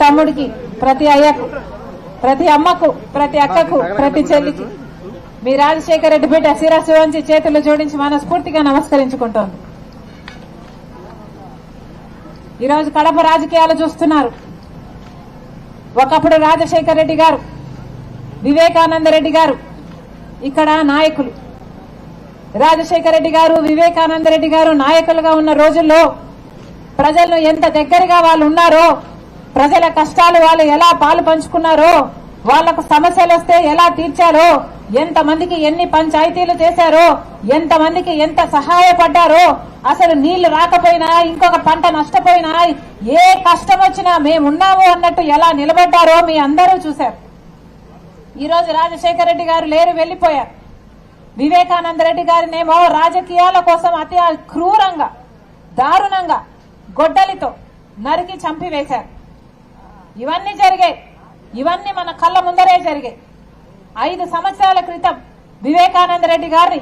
తమ్ముడికి ప్రతి అయ్యకు ప్రతి అమ్మకు ప్రతి అక్కకు ప్రతి చెల్లికి. మీ రాజశేఖర రెడ్డి బిడ్డ శిరస్సు వంచి చేతులు జోడించి మనస్ఫూర్తిగా నమస్కరించుకుంటోంది. ఈరోజు కడప రాజకీయాలు చూస్తున్నారు. ఒకప్పుడు రాజశేఖర రెడ్డి గారు వివేకానంద రెడ్డి గారు ఇక్కడ నాయకులు. రాజశేఖర రెడ్డి గారు వివేకానంద రెడ్డి గారు నాయకులుగా ఉన్న రోజుల్లో ప్రజలను ఎంత దగ్గరగా వాళ్ళు ఉన్నారో ప్రజల కష్టాలు వాళ్ళు ఎలా పాలు పంచుకున్నారో వాళ్ళకు సమస్యలు వస్తే ఎలా తీర్చారో ఎంతమందికి ఎన్ని పంచాయతీలు చేశారో ఎంతమందికి ఎంత సహాయపడ్డారో అసలు నీళ్ళు రాకపోయినా ఇంకొక పంట నష్టపోయినా ఏ కష్టం వచ్చినా మేమున్నాము అన్నట్టు ఎలా నిలబడ్డారో మీ అందరూ చూశారు. ఈరోజు రాజశేఖర రెడ్డి గారు లేరు వెళ్ళిపోయారు వివేకానంద రెడ్డి గారినేమో రాజకీయాల కోసం అతి క్రూరంగా దారుణంగా గొడ్డలితో నరికి చంపివేశారు. ఇవన్నీ జరిగాయి. ఇవన్నీ మన కళ్ళ ముందరే జరిగాయి. ఐదు సంవత్సరాల క్రితం వివేకానంద రెడ్డి గారిని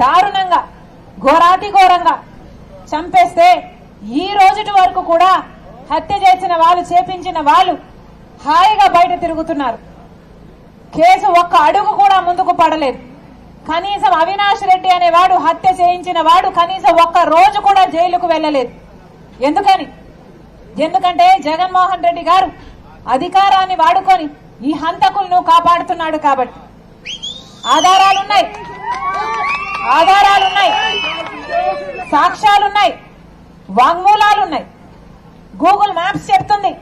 దారుణంగా ఘోరాతి ఘోరంగా చంపేస్తే ఈ రోజుటి వరకు కూడా హత్య చేసిన వాళ్ళు చేపించిన వాళ్ళు హాయిగా బయట తిరుగుతున్నారు. కేసు ఒక్క అడుగు కూడా ముందుకు పడలేదు. కనీసం అవినాష్ రెడ్డి అనేవాడు హత్య చేయించిన వాడు కనీసం ఒక్క రోజు కూడా జైలుకు వెళ్ళలేదు. ఎందుకని? ఎందుకంటే జగన్మోహన్ రెడ్డి గారు అధికారాన్ని వాడుకొని ఈ హంతకులను కాపాడుతున్నాడు కాబట్టి. ఆధారాలున్నాయి. ఆధారాలున్నాయి. సాక్ష్యాలున్నాయి. వాంగ్మూలాలున్నాయి. గూగుల్ మ్యాప్స్ చెప్తుంది.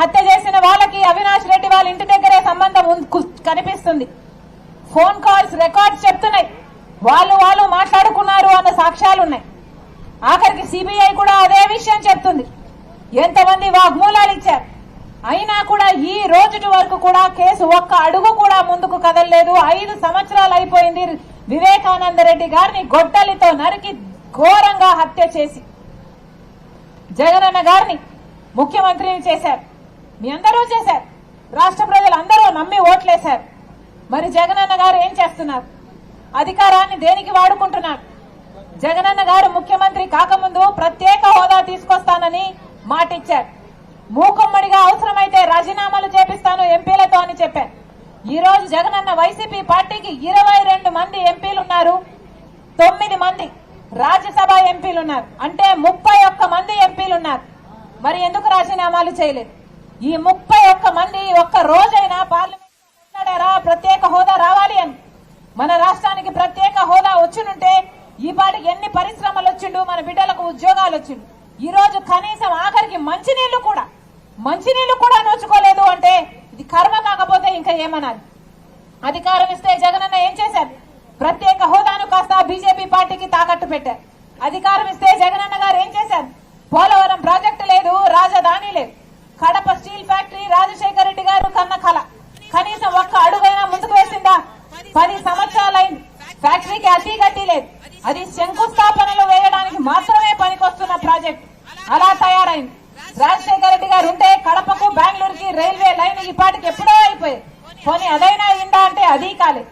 హత్య చేసిన వాళ్ళకి అవినాష్ రెడ్డి వాళ్ళ ఇంటి దగ్గరే సంబంధం కనిపిస్తుంది. ఫోన్ కాల్స్ రికార్డ్స్ చెప్తున్నాయి. వాళ్ళు వాళ్ళు మాట్లాడుకున్నారు అన్న సాక్ష్యాలున్నాయి. ఆఖరికి సిబిఐ కూడా అదే విషయం చెప్తుంది. ఎంతమంది వాగ్మూలాలు ఇచ్చారు? అయినా కూడా ఈ రోజుటి వరకు కూడా కేసు ఒక్క అడుగు కూడా ముందుకు కదలలేదు. ఐదు సంవత్సరాలు అయిపోయింది వివేకానంద రెడ్డి గారిని గొడ్డలితో నరికి ఘోరంగా హత్య చేసి జగనన్న గారిని ముఖ్యమంత్రిని చేశారు. మీ అందరూ చేశారు. రాష్ట్ర ప్రజలు అందరూ నమ్మి ఓట్లేశారు. మరి జగనన్న గారు ఏం చేస్తున్నారు? అధికారాన్ని దేనికి వాడుకుంటున్నారు? జగనన్న గారు ముఖ్యమంత్రి కాకముందు ప్రత్యేక హోదా తీసుకొస్తానని మాటిచ్చారు. మూకుమ్మడిగా అవసరమైతే రాజీనామాలు చేపిస్తాను ఎంపీలతో అని చెప్పారు. ఈ రోజు జగనన్న వైసీపీ పార్టీకి ఇరవై రెండు మంది ఎంపీలున్నారు. తొమ్మిది మంది రాజ్యసభ ఎంపీలున్నారు. అంటే ముప్పై ఒక్క మంది ఎంపీలున్నారు. మరి ఎందుకు రాజీనామాలు చేయలేదు? ఈ ముప్పై ఒక్క మంది ఒక్క రోజైనా పార్లమెంట్ మాట్లాడారా? ప్రత్యేక హోదా రావాలి అని. మన రాష్ట్రానికి ప్రత్యేక హోదా వచ్చినుంటే ఈ పాటికి ఎన్ని పరిశ్రమలు వచ్చిండు మన బిడ్డలకు ఉద్యోగాలు వచ్చిండు ఈ రోజు కనీసం ఆఖరికి మంచినీళ్ళు కూడా మంచినీళ్ళు కూడా నోచుకోలేదు అంటే ఇది కర్మ కాకపోతే ఇంకా ఏమనాలి? అధికారం ఇస్తే జగనన్న ఏం చేశారు? ప్రత్యేక హోదాను కాస్త బీజేపీ పార్టీకి తాకట్టు పెట్టారు. అధికారం ఇస్తే జగనన్న గారు ఏం చేశారు? పోలవరం ప్రాజెక్టు లేదు రాజధాని లేదు. కడప స్టీల్ ఫ్యాక్టరీ రాజశేఖర రెడ్డి గారు కన్న కళ కనీసం ఒక్క అడుగైనా ముందుకు వేసిందా? పది సంవత్సరాలైంది. ఫ్యాక్టరీకి అతి గట్టి లేదు. అది శంకుస్థాపన వేయడానికి మాత్రమే పనికొస్తున్న ప్రాజెక్ట్ అలా తయారైంది రాజశేఖర రెడ్డి గారు ఉంటే కడపకు బెంగళూరుకి రైల్వే లైన్ ఈ పాటికి ఎప్పుడో అయిపోయింది పోనీ అదైనా అయిందా అంటే అది కాలేదు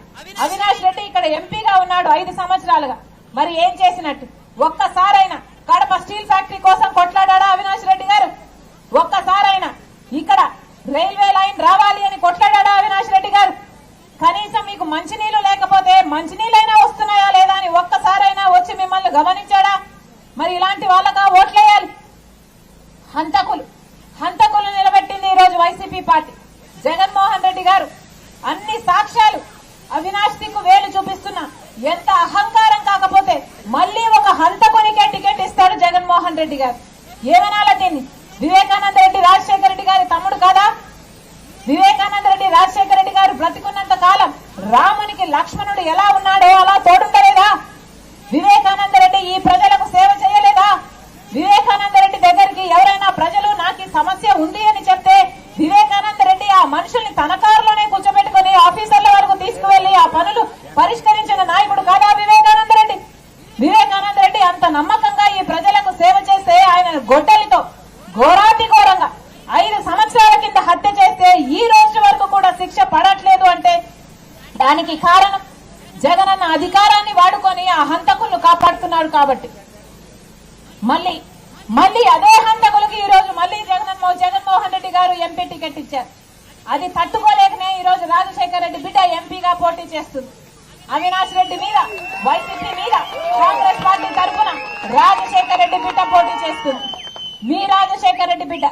రెడ్డి ఇక్కడ ఎంపీగా ఉన్నాడు ఐదు సంవత్సరాలుగా. మరి ఏం చేసినట్టు? ఒక్కసారైనా కడప స్టీల్ ఫ్యాక్టరీ కోసం కొట్లాడా అవినాష్ రెడ్డి గారు? ఒక్కసారైనా ఇక్కడ రైల్వే లైన్ రావాలి అని కొట్లాడా అవినాష్ రెడ్డి గారు? కనీసం మీకు మంచినీళ్ళు లేకపోతే మంచినీళ్ళైనా వస్తున్నాయా లేదా అని ఒక్కసారైనా వచ్చి మిమ్మల్ని గమనించాడా? మరి ఇలాంటి వాళ్ళగా ఓట్లేయాలి హంతకులు హంతకులు నిలబెట్టింది ఈ రోజు వైసీపీ పార్టీ జగన్మోహన్ రెడ్డి గారు అన్ని సాక్ష్యాలు అవినాష్ దిక్కు వేలు చూపిస్తున్నా ఎంత అహంకారం కాకపోతే మళ్ళీ ఒక హంతకునికే టికెట్ ఇస్తాడు జగన్మోహన్ రెడ్డి గారు. ఏమనాలా దీన్ని వివేకానంద రెడ్డి రాజశేఖర రెడ్డి గారి తమ్ముడు కాదా? వివేకానంద రెడ్డి రాజశేఖర రెడ్డి గారు బ్రతికున్నంత కాలం రామునికి లక్ష్మణుడు ఎలా ఉన్నాడో అలా తోడుండలేదా? వివేకానంద రెడ్డి ఈ ప్రజలకు సేవ చేయలేదా? వివేకానంద రెడ్డి దగ్గరికి ఎవరైనా ప్రజలు నాకు సమస్య ఉంది అని చెప్తే వివేకానంద రెడ్డి ఆ మనుషుల్ని తన కారులోనే కూర్చోబెట్టుకుని ఆఫీసర్ల వరకు తీసుకువెళ్ళి ఆ పనులు పరిష్కరించిన నాయకుడు కాదా వివేకానంద రెడ్డి? వివేకానంద రెడ్డి అంత నమ్మకంగా ఈ ప్రజల సేవ చేస్తే ఆయన గొడ్డలితో ఘోరాతి ఘోరంగా ఐదు సంవత్సరాల కింద హత్య చేస్తే ఈ రోజు వరకు కూడా శిక్ష పడట్లేదు అంటే దానికి కారణం జగనన్న అధికారాన్ని వాడుకొని ఆ హంతకులను కాపాడుతున్నాడు కాబట్టి. మళ్ళీ మళ్ళీ అదే హంతకులకి ఈ రోజు మళ్ళీ జగన్మోహన్ జగన్మోహన్ రెడ్డి గారు ఎంపీ టికెట్ ఇచ్చారు. అది తట్టుకోలేకనే ఈ రోజు రాజశేఖర రెడ్డి బిడ్డ ఎంపీగా పోటీ చేస్తుంది. అవినాష్ రెడ్డి మీద వైసీపీ మీద కాంగ్రెస్ పార్టీ తరఫున రాజశేఖర రెడ్డి బిడ్డ పోటీ చేస్తుంది మీ రాజశేఖర రెడ్డి బిడ్డ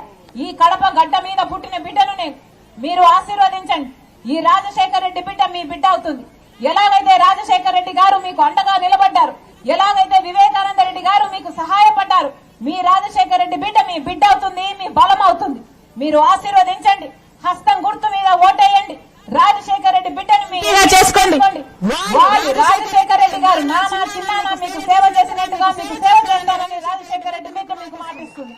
ఈ కడప గడ్డ మీద పుట్టిన బిడ్డను నేను మీరు ఆశీర్వదించండి. ఈ రాజశేఖర రెడ్డి బిడ్డ మీ బిడ్డ అవుతుంది. ఎలాగైతే రాజశేఖర రెడ్డి గారు మీకు అండగా నిలబడ్డారు ఎలాగైతే వివేకానంద రెడ్డి గారు మీకు సహాయపడ్డారు మీ రాజశేఖర రెడ్డి బిడ్డ మీ బిడ్డ అవుతుంది మీ బలం అవుతుంది. మీరు ఆశీర్వదించండి. హస్తం గుర్తు మీద ఓటేయండి. రాజశేఖర రెడ్డి బిడ్డను మీ ఇలా చేసుకోండి. రాజశేఖర రెడ్డి గారు నానా చిన్న మీకు సేవ చేసినట్టుగా మీకు సేవ చేస్తానని రాజశేఖర రెడ్డి మీకు మీకు మాటిస్తుంది.